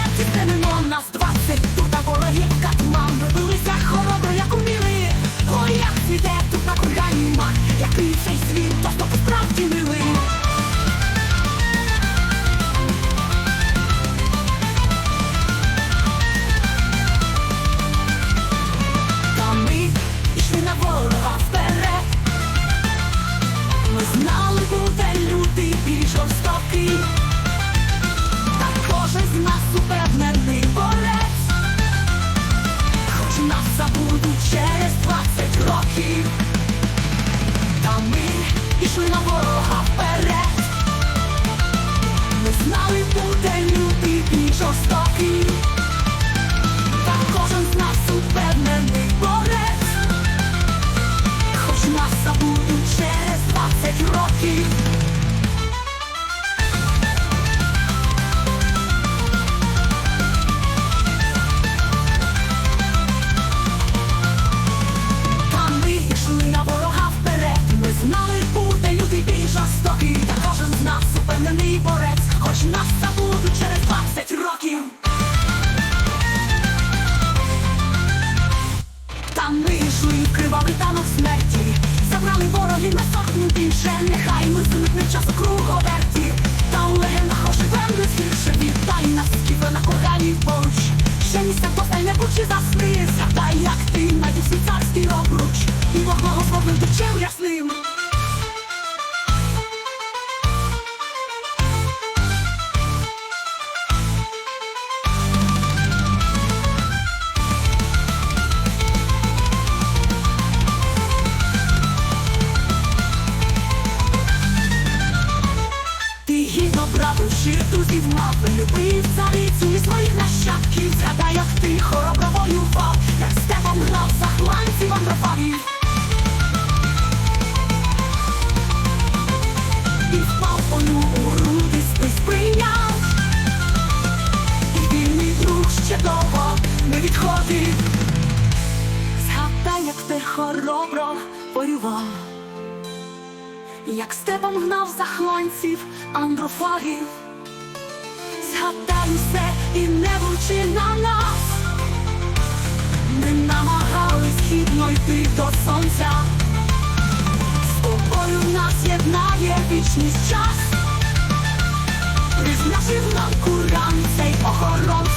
Just to Пішли на ворога вперед. В смерті, забрали вороги на сотню більше, нехай ми зникне час у круговерті. Та у легендах оживем не згірше, вітай нас, скіфе на кохані поруч. Ще місця постай не будь засни, правивши друзів мав, любив царицю і своїх нащадків, згадай, як ти хоробро воював, як степом гнав захланців андрофагів. І впав поню у груди спис прийняв, і вільний друг ще довго не відходив. Згадай, як ти хоробро воював. Як степом гнав захланців андрофагів, згадай все і не вручи на нас, ми намагались хідно йти до сонця, з тобою нас єднає вічність час, Візьмявши в нам куран цей охорон.